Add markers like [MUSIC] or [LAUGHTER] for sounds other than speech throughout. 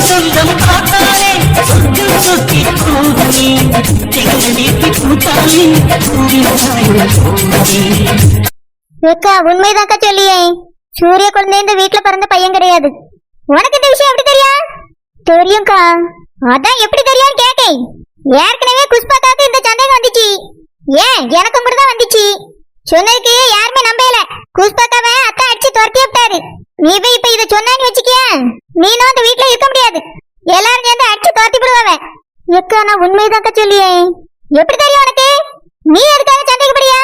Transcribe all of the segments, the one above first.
சொந்தம் பார்த்தாலே சொர்க்கம் சொத்தி போகுமே திகழ்நீட்டி பூத்தாலே பூவினாய் உண்மைதாக்கா சொல்லியே. சூரிய குழந்தை இந்த வீட்டுல பிறந்த பையன் கிடையாது. உனக்கு இந்த விஷயம் எப்படி தெரியா? தெரியும்க்கா. அதான் எப்படி தெரியும் கேட்டேன். ஏற்கனவே குஷ்பாக்காக்கு இந்த சந்தேகம் வந்துச்சு. ஏன்? எனக்கு மட்டும் தான் வந்துச்சு. சொன்னதுக்கு யாருமே நம்பல. குஷ்பாக்காவை அத்தை அடிச்சு துரத்தி விட்டாரு. நீ போய் இப்ப இத சொன்னான்னு வச்சுக்கிய. நீனும் அந்த வீட்டுல இருக்க முடியாது. எல்லாரும் சேர்ந்து அடிச்சு துரத்தி விடுவாவ எக்கா நான் உண்மைதாக்க சொல்லியே. எப்படி தெரியும் உனக்கு? நீ எதுக்காக சந்தேகப்படியா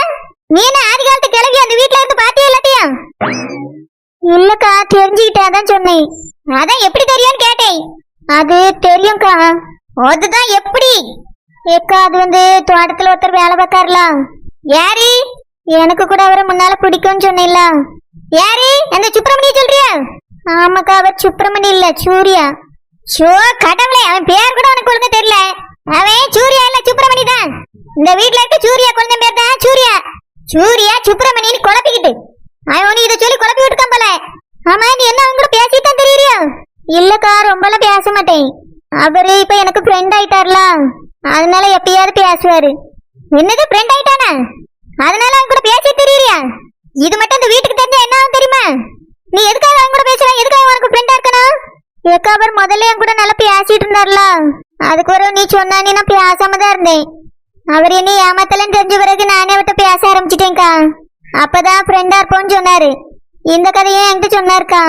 நீ என்ன ஆதி காலத்து கிளம்பி அந்த வீட்டுல இருந்து பாத்தியா இல்லாட்டியா இல்லக்கா தெரிஞ்சுக்கிட்டே சொன்னேன். அதான் எப்படி தெரியும்னு கேட்டேன். அது தெரியும்க்கா. அதுதான் எப்படி? ஏக்கா அது வந்து தோட்டத்துல ஒருத்தர் வேலை பார்க்காருலாம் யாரு? எனக்கு கூட அவரை முன்னால பிடிக்கும்னு சொன்னேன்ல. யாரு? அந்த சுப்பிரமணிய சொல்றியா? ஆமாக்கா அவர் சுப்பிரமணி இல்ல சூர்யா. ஷோ கடவுளே அவன் பேர் கூட உனக்கு ஒழுங்கா தெரியல. அவன் சூர்யா இல்ல சுப்பிரமணி தான். இந்த வீட்ல இருக்க சூர்யா குழந்தை பேர் தான் சூர்யா. சூர்யா சுப்பிரமணின்னு குழப்பிக்கிட்டு. அவன் உனக்கு இதை சொல்லி குழப்பி விட்டுக்கான் போல. ஆமா நீ என்ன அவங்க கூட பேசிட்டு தான் தெரியறியா? இல்லக்கா ரொம்பலாம் பேச மாட்டேன். அவரு இப்ப எனக்கு ஃப்ரெண்ட் ஆயிட்டார்ல. அதனால எப்பயாவது பேசுவாரு. என்னது ஃப்ரெண்ட் ஆயிட்டானா? அதனால அவங்க கூட பேசி தெரியறியா? இது மட்டும் இந்த வீட்டுக்கு தெரிஞ்சா என்ன ஆகும் தெரியுமா? நீ எதுக்காக அவங்க கூட பேசுற? எதுக்காக உனக்கு ஃப்ரெண்டா இருக்கணும்? ஏக்கா முதல்ல என் கூட நல்லா பேசிட்டு இருந்தார்ல. அதுக்கு ஒரு நீ சொன்னா நீ நான் பேசாம தான் இருந்தேன். அவர் என்ன ஏமாத்தலன்னு தெரிஞ்ச பிறகு நானே அவர்கிட்ட பேச ஆரம்பிச்சிட்டேன்க்கா. அப்பதான் ஃப்ரெண்டா இருப்போம்னு சொன்னாரு. இந்த கதையும் என்கிட்ட சொன்னாருக்கா?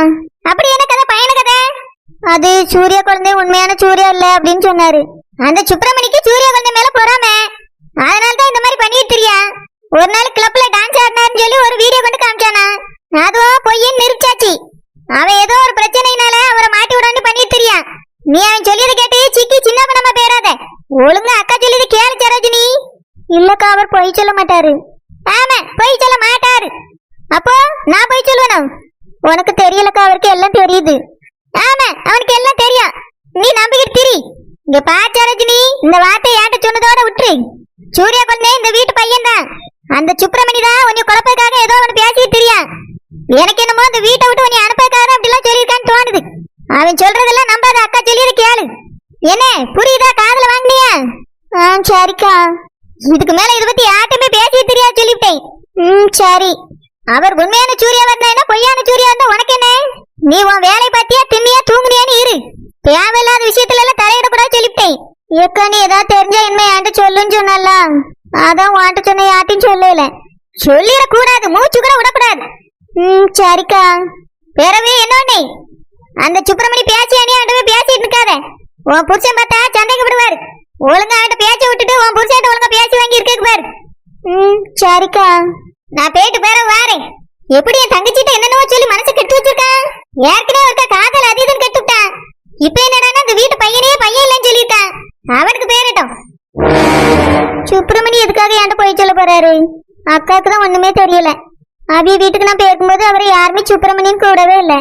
அப்படி என்ன கதை? பயண கதை? அது சூரிய குழந்தை உண்மையான சூர்யா இல்ல அப்படின்னு சொன்னாரு. அந்த சுப்பிரமணிக்கு சூரிய குழந்தை மேல பொறாம. அதனால தான் இந்த மாதிரி பண்ணிட்டு இருக்கியா? ஒரு நாள் கிளப்ல டான்ஸ் ஆடினாருன்னு சொல்லி ஒரு வீடியோ கொண்டு காமிச்சானா? அதுவும் பொய்யன்னு நிரூபிச்சாச்சு அவன் ஏதோ ஒரு பிரச்சனைனால அவரை மாட்டி விடான்னு பண்ணிட்டு தெரியா நீ அவன் சொல்லியதை கேட்டு சிக்கி சின்ன பண்ணாம பேராத ஒழுங்கா அக்கா சொல்லியது கேளு சரோஜினி. இல்லக்கா அவர் பொய் சொல்ல மாட்டாரு. ஆமா பொய் சொல்ல மாட்டாரு. அப்போ நான் பொய் சொல்லுவேனா? உனக்கு தெரியலக்கா அவருக்கு எல்லாம் தெரியுது. ஆமா அவனுக்கு எல்லாம் தெரியும். நீ நம்பிக்கிட்டு திரி. இங்க பா சரோஜினி இந்த வார்த்தை ஏட்ட சொன்னதோட விட்டுரு. சூர்யா கொண்டே இந்த வீட்டு பையன் தான் அந்த சுப்பிரமணி தான் உன்னை குழப்பதுக்காக ஏதோ ஒன்று பேசிட்டு தெரியா? எனக்கு என்னமோ அந்த வீட்டை விட்டு உன்னை அனுப்பதுக்காக அப்படிலாம் சொல்லியிருக்கான்னு தோணுது. அவன் சொல்றதெல்லாம் நம்பாத அக்கா சொல்லியது கேளு. என்ன புரியுதா? காதல வாங்கினியா? ஆ சரிக்கா. இதுக்கு மேல இதை பத்தி யார்ட்டுமே பேசி தெரியாது சொல்லிவிட்டேன். ம் சரி. அவர் உண்மையான சூரியா வந்தா பொய்யான சூரியா வந்தா உனக்கு என்ன? நீ உன் வேலை பார்த்தியா? தின்னியா தூங்குனியான்னு இரு. தேவையில்லாத விஷயத்துல எல்லாம் தலையிடக்கூடாது சொல்லிவிட்டேன். ஏக்கா நீ ஏதாவது தெரிஞ்சா என்ன ஏன்ட்டு சொல்லுன்னு சொன்னல அதான் உன்கிட்ட சொன்ன யார்ட்டையும் சொல்லல. சொல்லிடக்கூடாது மூச்சு கூட விடக்கூடாது. ம் சரிக்கா. பிறவே என்னோடே அந்த சுப்பிரமணி பேசி அணி ஆண்டவே பேசிட்டு இருக்காத. உன் புருஷன் பார்த்தா சந்தேகப்படுவாரு. ஒழுங்கா ஆண்ட பேச்ச விட்டுட்டு உன் புருஷன் ஒழுங்கா பேசி வாங்கி இருக்க பாரு. ம் சரிக்கா. நான் போயிட்டு பேர வாரேன். எப்படி என் தங்கச்சிட்ட என்னென்னவோ சொல்லி மனசு கெட்டு வச்சிருக்கான் ஏற்கனவே ஒருத்த காதல் அதிகம் கெட்டு இப்போ இப்ப அக்காவுக்கு தான் ஒண்ணுமே தெரியல. அபிய வீட்டுக்கு நான் போயிருக்கும்போது அவரை யாருமே சுப்பிரமணியன் கூடவே இல்லை.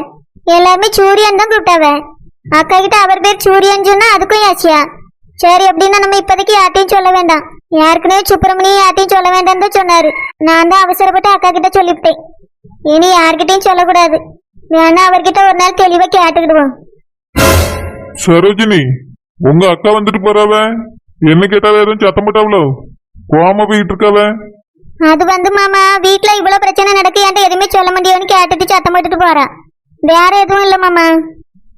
எல்லாருமே சூரியன் தான் கூப்பிட்டாவ. அக்கா கிட்ட அவர் பேர் சூரியன் சொன்னா அதுக்கும் ஆச்சியா சரி அப்படின்னா நம்ம இப்போதைக்கு யார்ட்டையும் சொல்ல வேண்டாம். யாருக்குனே சுப்பிரமணியம் யார்ட்டையும் சொல்ல வேண்டாம் தான் சொன்னாரு. நான் தான் அவசரப்பட்டு அக்கா கிட்ட சொல்லிவிட்டேன். இனி யார்கிட்டையும் சொல்லக்கூடாது. வேணா அவர்கிட்ட ஒரு நாள் தெளிவா கேட்டுக்கிடுவோம். சரோஜினி உங்க அக்கா வந்துட்டு போறாவ? என்ன கேட்டாவ எதுவும் சத்தம் போட்டாவளோ? கோம போயிட்டு இருக்காவ? அது வந்து மாமா வீட்ல இவ்வளவு பிரச்சனை நடக்கு என்கிட்ட எதுவுமே சொல்ல முடியும்னு கேட்டுட்டு சத்தம் போட்டுட்டு போறா. வேற எதுவும் இல்ல மாமா.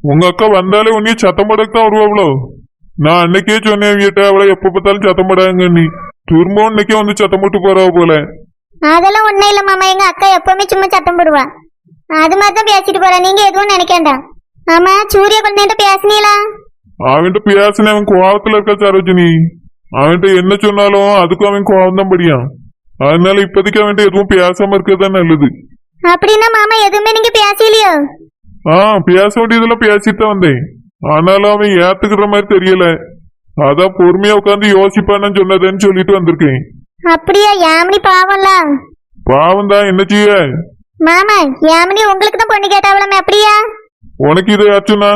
உங்க அக்கா வந்தாலே உன்னைய சத்தம் போடக்கு தான் வருவாவளோ நான் அன்னைக்கே சொன்னேன் வீட்டை அவளை எப்ப பார்த்தாலும் சத்தம் போடாங்க நீ. திரும்பவும் இன்னைக்கே வந்து சத்தம் போட்டு போறாவ போல. அதெல்லாம் ஒண்ணும் இல்ல மாமா எங்க அக்கா எப்பவுமே சும்மா சத்தம் போடுவா. அது மாதிரி தான் பேசிட்டு போறா. நீங்க எதுவும் நினைக்கேண்டா. ஆமா சூரிய குழந்தைகிட்ட பேசுனீங்களா? அவன்கிட்ட பேசின அவன் கோவத்துல இருக்கா சரோஜினி. அவன்கிட்ட என்ன சொன்னாலும் அதுக்கும் அவன் கோவம் தான் படியான். அதனால இப்போதைக்கு அவன்கிட்ட எதுவும் பேசாம இருக்கதான் நல்லது. அப்படின்னா மாமா எதுவுமே நீங்க பேசலையோ? ஆ பேச வேண்டியதெல்லாம் பேசிட்டு தான் வந்தேன். ஆனாலும் அவன் ஏத்துக்கிற மாதிரி தெரியல. அதான் பொறுமையா உட்காந்து யோசிப்பான்னு சொன்னதுன்னு சொல்லிட்டு வந்திருக்கேன். அப்படியா யாமினி பாவம்ல? பாவம் தான் என்ன செய்ய? மாமா யாமினி உங்களுக்கு தான் பொண்ணு கேட்டாவளமே அப்படியா? உனக்கு இது ஆச்சுன்னா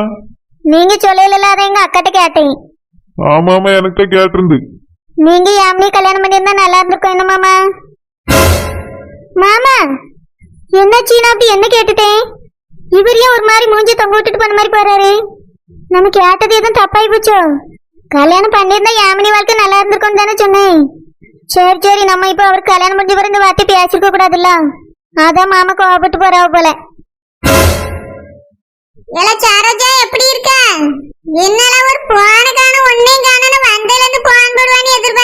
நீங்க சொல்லல அதை எங்க அக்காட்ட கேட்டேன். ஆமா ஆமா எனக்கு தான் கேட்டிருந்து. நீங்க யாமினி கல்யாணம் பண்ணியிருந்தா நல்லா இருந்திருக்கும். என்ன மாமா? மாமா என்ன சீனா அப்படி என்ன கேட்டுட்டேன்? இவர் ஏன் ஒரு மாதிரி மூஞ்சி தொங்க விட்டுட்டு போன மாதிரி போறாரு? நம்ம கேட்டது எதுவும் தப்பாயி போச்சோ? கல்யாணம் பண்ணியிருந்தா யாமினி வாழ்க்கை நல்லா இருந்திருக்கும் தானே சொன்னேன். சரி சரி நம்ம இப்ப அவருக்கு கல்யாணம் முடிஞ்ச பிறகு இந்த வார்த்தை பேசிருக்க கூடாதுல்ல? அதான் மாமா கோவப்பட்டு போறாவ போல. எல சாரோஜா எப்படி இருக்க? என்னால ஒரு போன காண ஒன்னையும் காணன வந்ததுல இருந்து போன் போடுவான்னு எதிர்பார்த்துட்டே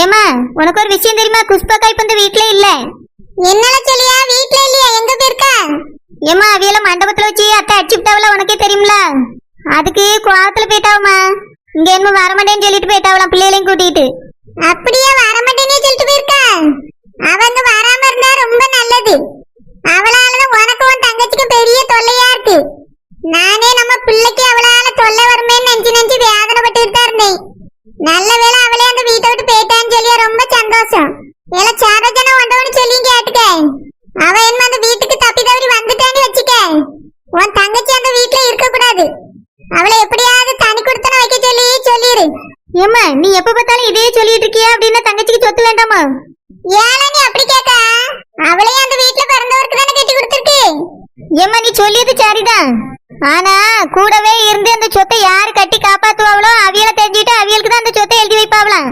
ஏமா உனக்கு ஒரு விஷயம் தெரியுமா? குஷ்பக்கா இப்ப இந்த வீட்ல இல்ல. என்னால சொல்லியா? வீட்ல இல்லையா? எங்க போயிருக்கா? ஏமா அவியல மண்டபத்துல வச்சு அத்தை அடிச்சுட்டாவல உனக்கே தெரியும்ல? அதுக்கு கோவத்துல போயிட்டாவமா இங்க என்ன வரமாட்டேன்னு சொல்லிட்டு போயிட்டாவலாம் பிள்ளைகளையும் கூட்டிட்டு அப்படியே? வரமாட்டேனே சொல்லிட்டு போயிருக்கா அவங்க வராம இருந்தா ரொம்ப நல்லது அவளாலதான் உனக்கு உன் தங்கச்சிக்கு பெரிய தொல்லையா இருக்கு நானே நம்ம பிள்ளைக்கு அவளால தொல்லை வருமேன்னு நினைச்சு நினைச்சு வேதனைப்பட்டுட்டு தான் இருந்தேன் நல்ல வேளை அவளே அந்த வீட்டை விட்டு போயிட்டான்னு சொல்லி ரொம்ப சந்தோஷம் ஏல சாரஜன வந்தவனு சொல்லி கேட்டுக்க அவ என்ன அந்த வீட்டுக்கு தப்பி தவறி வந்துட்டான்னு வச்சுக்க உன் தங்கச்சி அந்த வீட்டுல இருக்க கூடாது அவளை எப்படியாவது தனி கொடுத்தன வைக்க சொல்லி சொல்லிடு ஏம்மா நீ எப்ப பார்த்தாலும் இதே சொல்லிட்டு இருக்கியா அப்படின்னா தங்கச்சிக்கு சொத்து வேண்டாமா ஏல நீ அப்படி கேட்க அவளையும் அந்த வீட்டுல பிறந்தவருக்கு தானே கட்டி கொடுத்துருக்கு ஏம்மா நீ சொல்லியது சரிதான். ஆனா கூடவே இருந்து அந்த சொத்தை யாரு கட்டி காப்பாத்துவாங்களோ அவியலை தெரிஞ்சுட்டு அவியலுக்கு தான் அந்த சொத்தை எழுதி வைப்பாவலாம்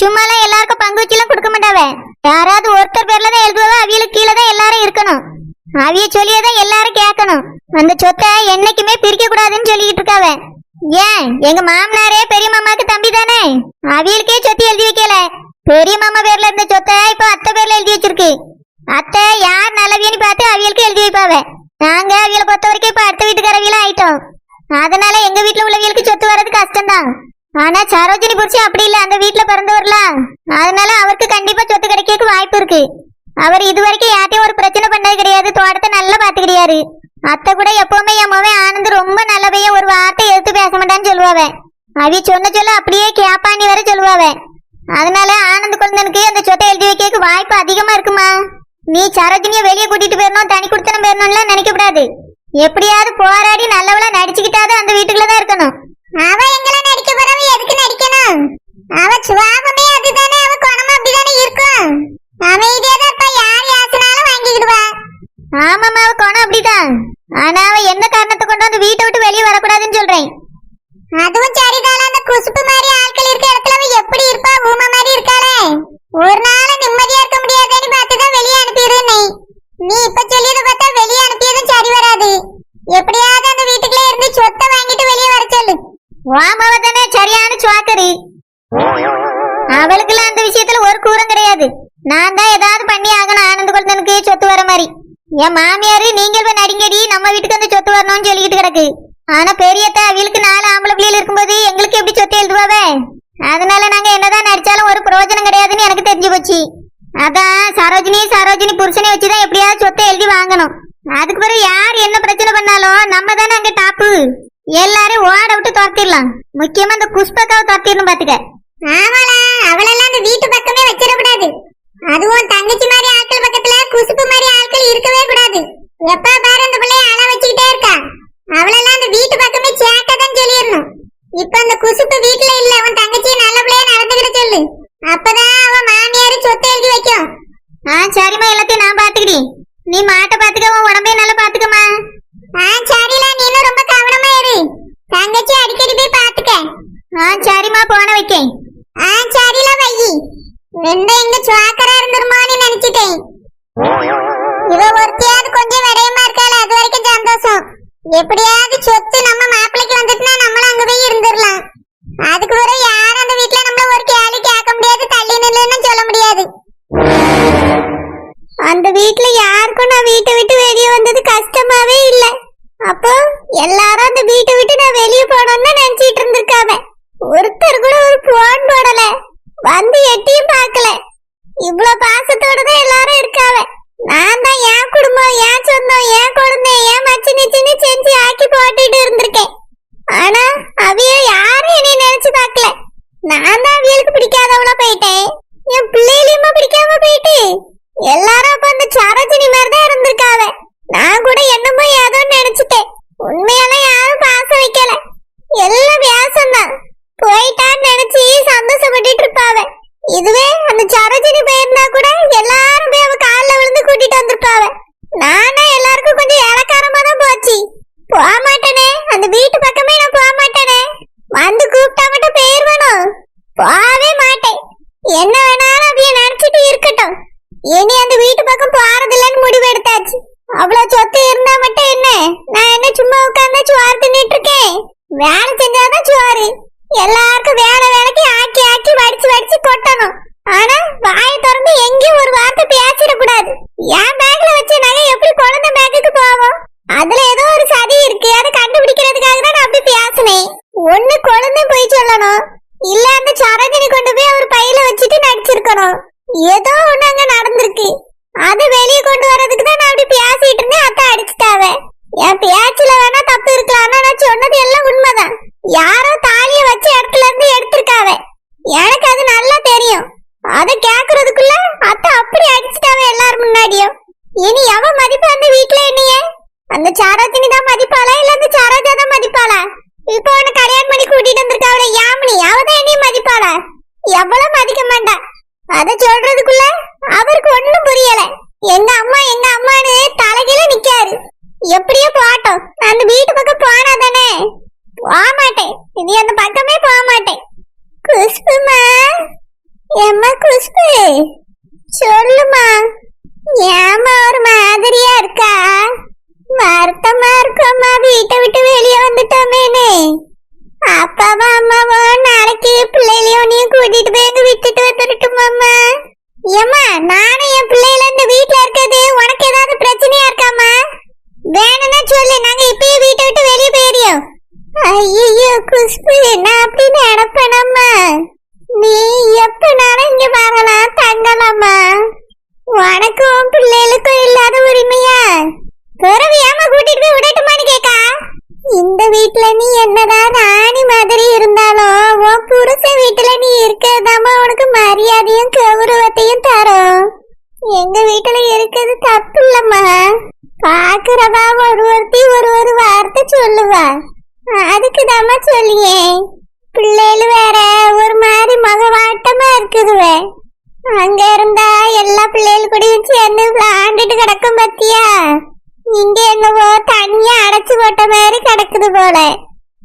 சும்மாலாம் எல்லாருக்கும் பங்கு வச்சுலாம் கொடுக்க மாட்டாவே. யாராவது ஒருத்தர் பேர்ல தான் எழுதுவதோ அவியலுக்கு கீழே தான் எல்லாரும் இருக்கணும். அவிய சொல்லியதான் எல்லாரும் கேட்கணும். அந்த சொத்தை என்னைக்குமே பிரிக்க கூடாதுன்னு சொல்லிட்டு இருக்காவ. ஏன்? எங்க மாமனாரே பெரிய மாமாக்கு தம்பி தானே? அவியலுக்கே சொத்து எழுதி வைக்கல. பெரிய மாமா பேர்ல இருந்த சொத்தை இப்ப அத்தை பேர்ல எழுதி வச்சிருக்கு. அத்தை யார் நல்லவியன்னு பார்த்து அவியலுக்கு எழுதி வைப்பாவே. பொறுத்த வரைக்கும் இப்ப அடுத்த வீட்டுக்காரவியெல்லாம் ஆயிட்டோம். அதனால எங்க வீட்டுல உள்ளவியலுக்கு சொத்து வர்றது கஷ்டம்தான். ஆனா சரோஜினி புருஷன் அப்படி இல்ல அந்த வீட்டுல பிறந்தவர்ல. அதனால அவருக்கு கண்டிப்பா சொத்து கிடைக்க வாய்ப்பு இருக்கு. அவர் இது வரைக்கும் யார்ட்டையும் ஒரு பிரச்சனை பண்ணது கிடையாது. தோட்டத்தை நல்லா பாத்துக்கிடையாரு அத்தை கூட எப்பவுமே என் மவன் ஆனந்த் ரொம்ப நல்ல பையன் ஒரு வார்த்தை எடுத்து பேச மாட்டான்னு சொல்லுவாவ. அவி சொன்ன சொல்ல அப்படியே கேப்பாண்டி வர சொல்லுவாவ. அதனால ஆனந்த் குழந்தனுக்கு அந்த சொத்தை எழுதி வைக்க வாய்ப்பு அதிகமா இருக்குமா? நீ சரோஜினிய வெளியே கூட்டிட்டு போயிடணும் தனி கொடுத்தனம் போயிடணும்லாம் நினைக்க கூடாது எப்படியாவது போராடி நல்லவளா நடிச்சுக்கிட்டாதான் அந்த வீட்டுக்குள்ளதான் இருக்கணும். அவ எங்களை நடிக்க போறவ எதுக்கு நடிக்கணும்? அவ சுவாபமே அதுதானே அவ குணமும் அப்படிதானே இருக்கும் அமைதியா தான் இருப்பா யார் யாசினாலும் வாங்கிக்கிடுவா ஆமாமா அவ குணம் அப்படிதான் ஆனா அவ என்ன காரணத்தை கொண்டு வந்து வீட்டை விட்டு வெளியே வரக்கூடாதுன்னு சொல்றேன் அதுவும் சரிதான அந்த குசுப்பு மாதிரி ஆட்கள் இருக்க இடத்துல அவ எப்படி இருப்பா ஊமை மாதிரி இருக்காளே ஒரு நாள் நிம்மதியா இருக்க முடியாதுன்னு பார்த்து தான் வெளியே அனுப்பிடுறேன் நீ இப்ப சொல்லியது பார்த்தா வெளியே அனுப்பியதும் சரி வராது எப்படியாவது அந்த வீட்டுக்குள்ளே இருந்து சொத்தை வாங்கிட்டு வெளியே வர சொல்லு வாமவ சரியான சுவாக்கரி அவளுக்குலாம் அந்த விஷயத்துல ஒரு கூரம் கிடையாது. நான் தான் ஏதாவது பண்ணி ஆகணும் ஆனந்த குழந்தனுக்கு சொத்து வர மாதிரி. என் மாமியாரு நீங்கள் போய் நடிங்கடி நம்ம வீட்டுக்கு வந்து சொத்து வரணும்னு சொல்லிக்கிட்டு கிடக்கு. ஆனா பெரியத்தா அவளுக்கு நாலு ஆம்பளை பிள்ளைகள் இருக்கும்போது எங்களுக்கு எப்படி சொத்து எழுதுவாவே? அதனால நாங்க என்னதான் நடிச்சாலும் ஒரு பிரயோஜனம் கிடையாதுன்னு எனக்கு தெரிஞ்சு போச்சு. அதான் சரோஜினி சரோஜினி புருஷனை வச்சுதான் எப்படியாவது சொத்தை எழுதி வாங்கணும். அதுக்கு பிறகு யார் என்ன பிரச்சனை பண்ணாலும் நம்ம தானே அங்க டாப்பு எல்லாரும் ஓட விட்டு துரத்திடலாம். முக்கியமா இந்த குஷ்பக்காவை துரத்திடணும் பாத்துக்க. ஆமாடா அவளெல்லாம் அந்த வீட்டு பக்கமே வச்சிடக்கூடாது. அதுவும் தங்கச்சி மாதிரி ஆட்கள் பக்கத்துல குசுப்பு மாதிரி ஆட்கள் இருக்கவே கூடாது. எப்ப எப்படியாவது சொத்து நம்ம மாப்பிள்ளைக்கு வந்துட்டுனா நம்மளும் அங்க போய் இருந்துடலாம். அதுக்கு பிறகு யாரும் அந்த வீட்டுல நம்மள ஒரு கேள்வி கேட்க முடியாது தள்ளி நில்லுன்னு சொல்ல முடியாது. அந்த வீட்டுல யாருக்கும் நான் வீட்டை விட்டு வெளியே வந்தது கஷ்டமாவே இல்ல. அப்போ எல்லாரும் அந்த வீட்டை விட்டு நான் வெளியே போனோம்னு நினைச்சிட்டு இருந்திருக்காங்க. ஒருத்தர் கூட ஒரு போன் போடல. வந்து எட்டியும் பார்க்கல. இவ்வளவு சரோஜினி தான் மதிப்பாளா? இல்ல அந்த சரோஜா தான் மதிப்பாளா? இப்போ அவனை கல்யாணம் பண்ணி கூட்டிட்டு வந்திருக்கா அவளை யாமினி? அவதான் என்னையும் மதிப்பாளா? எவ்வளவு மதிக்க மாட்டா. அத சொல்றதுக்குள்ள அவருக்கு ஒண்ணும் புரியல. எங்க அம்மா எங்க அம்மானு தலைகீழ நிக்காரு. எப்படியோ போட்டோம் அந்த வீட்டு பக்கம் போனா தானே? போக மாட்டேன். இது அந்த பக்கமே போக மாட்டேன். குஷ்புமா? எம்மா குஷ்பு? சொல்லுமா. ஏமா ஒரு மாதிரியா இருக்கா? வருத்தமா இருக்கம்மா. வீட்டை விட்டு வெளியே வீட்டுல இருக்கிறது தப்பு இல்லம்மா பாக்குறவா ஒரு ஒருத்தி ஒரு ஒரு வார்த்தை சொல்லுவா. அதுக்கு தாமா சொல்லியே. பிள்ளைகள் வேற ஒரு மாதிரி மகவாட்டமா இருக்குதுவே. அங்க இருந்தா எல்லா பிள்ளைகள் கூடயும் சேர்ந்து விளாண்டுட்டு கிடக்கும் பத்தியா? இங்க என்னவோ தனியா அடைச்சு போட்ட மாதிரி கிடக்குது போல.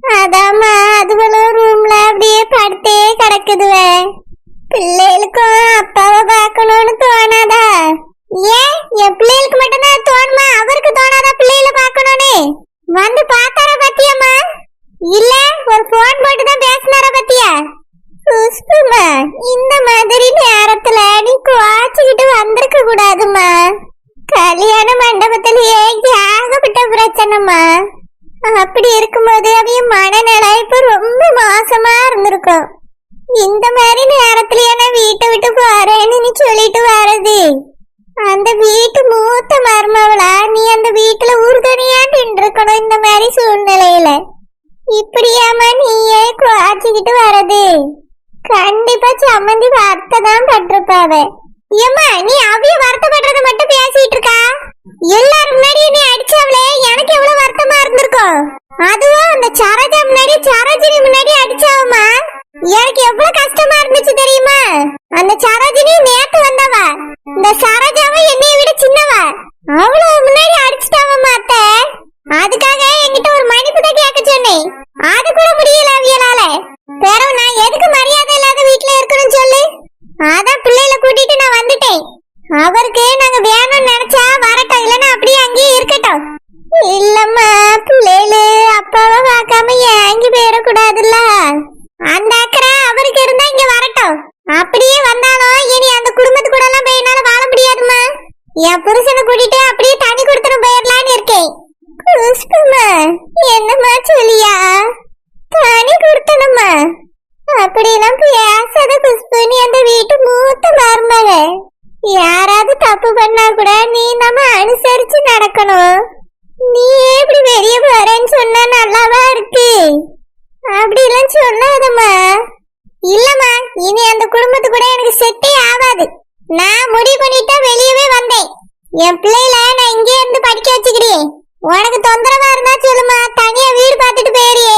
அதாமா அதுவளும் ரூம்ல அப்படியே படுத்தே கிடக்குதுவே. பிள்ளைகளுக்கும் அப்பாவை புருஷனை கூட்டிட்டு அப்படியே தனி கொடுத்துட்டு போயிடலான்னு இருக்கேன். குஷ்குமா என்னம்மா சொல்லியா? தனி கொடுத்தனம்மா. அப்படிலாம் பேசாத குஷ்புனி அந்த வீட்டு மூத்த மருமக. யாராவது தப்பு பண்ணா கூட நீ நம்ம அனுசரிச்சு நடக்கணும். நீ எப்படி வெளிய போறேன்னு சொன்னா நல்லாவா இருக்கு? அப்படிலாம் சொல்லாதம்மா. இல்லம்மா இனி அந்த குடும்பத்து கூட எனக்கு செட்டே ஆகாது. நான் முடிவு பண்ணிட்டா வெளியவே வந்தேன். என் பிள்ளைல நான் இங்கே இருந்து படிக்க வச்சுக்கிறேன். உனக்கு தொந்தரவா இருந்தா சொல்லுமா தனியா வீடு பார்த்துட்டு போயிறியே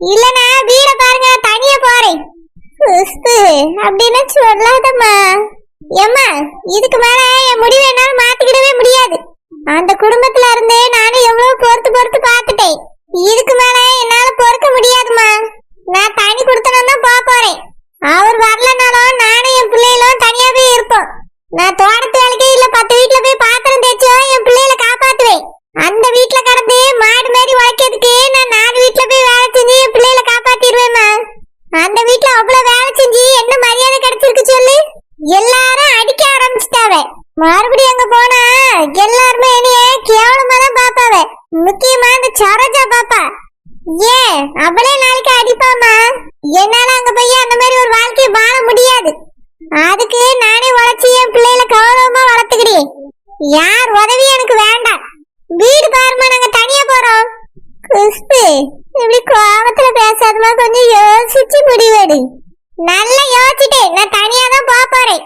இல்லனா வீட பாருங்க தனியா போறேன். அப்படின்னு சொல்லாதம்மா. ஏம்மா இதுக்கு மேல என் முடிவை என்னால மாத்திக்கிடவே முடியாது அந்த குடும்பத்துல இருந்து நானும் எவ்வளவு பொறுத்து பொறுத்து பார்த்துட்டேன் இதுக்கு மேல என்னால பொறுக்க முடியாதும்மா நான் தனி கொடுத்தனும் தான் போக போறேன் அவர் வரலனாலும் நானும் என் பிள்ளைகளும் தனியாவே இருப்போம் நான் தோட்டத்து வேலைக்கே இல்ல பத்து வீட்டுல போய் பாத்திரம் தேய்ச்சோ என் பிள்ளைகளை காப்பாத்துவேன் அந்த வீட்டுல கடந்து மாடு மாடி உழைக்கிறதுக்கு நான் நாலு வீட்டுல போய் வேலை செஞ்சு என் பிள்ளைகளை காப்பாத்திடுவேம்மா அந்த வீட்டுல அவ்வளவு வேலை செஞ்சு என்ன மரியாதை கிடைச்சிருக்கு சொல்லு எல்லாரும் அடிக்க ஆரம்பிச்சிட்டாவ மறுபடியும் அங்க போனா எல்லாருமே என்னைய கேவலமா தான் பாப்பாவ முக்கியமா அந்த சரோஜா பாப்பா ஏன் அவளே நாளைக்கு அடிப்பாமா என்னால அங்க போய் அந்த மாதிரி ஒரு வாழ்க்கையை வாழ முடியாது அதுக்கு நானே உழைச்சி என் பிள்ளைகளை கௌரவமா வளர்த்துக்கிறேன் யார் உதவி எனக்கு வேண்டாம் வீடு பாருமா நாங்க தனியா போறோம் குஷ்பு இப்படி கோவத்துல கொஞ்சம் யோசிச்சு முடிவெடு. நல்லா யோசிச்சிட்டேன் நான் தனியா தான் போக போறேன்.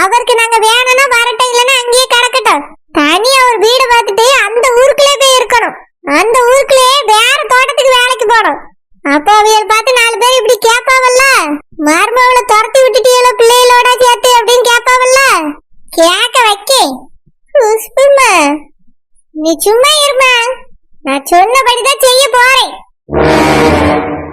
அவருக்கு நாங்க வேணும்னா வரட்டும் இல்லைன்னா அங்கேயே கிடக்கட்டும். தனியா ஒரு வீடு பார்த்துட்டு அந்த ஊருக்குள்ளே போய் இருக்கணும். அந்த ஊருக்குள்ளே வேற தோட்டத்துக்கு வேலைக்கு போனோம் அப்போ அவையல் பார்த்து நாலு பேர் இப்படி கேட்பாவல்ல? மருமவளை துரத்தி விட்டுட்டீங்களோ பிள்ளைகளோட சேர்த்து அப்படின்னு கேட்பாவல்ல? கேட்க வைக்க. நீ சும்மா இருமா நான் சொன்னபடிதான் செய்ய போறேன். you [LAUGHS]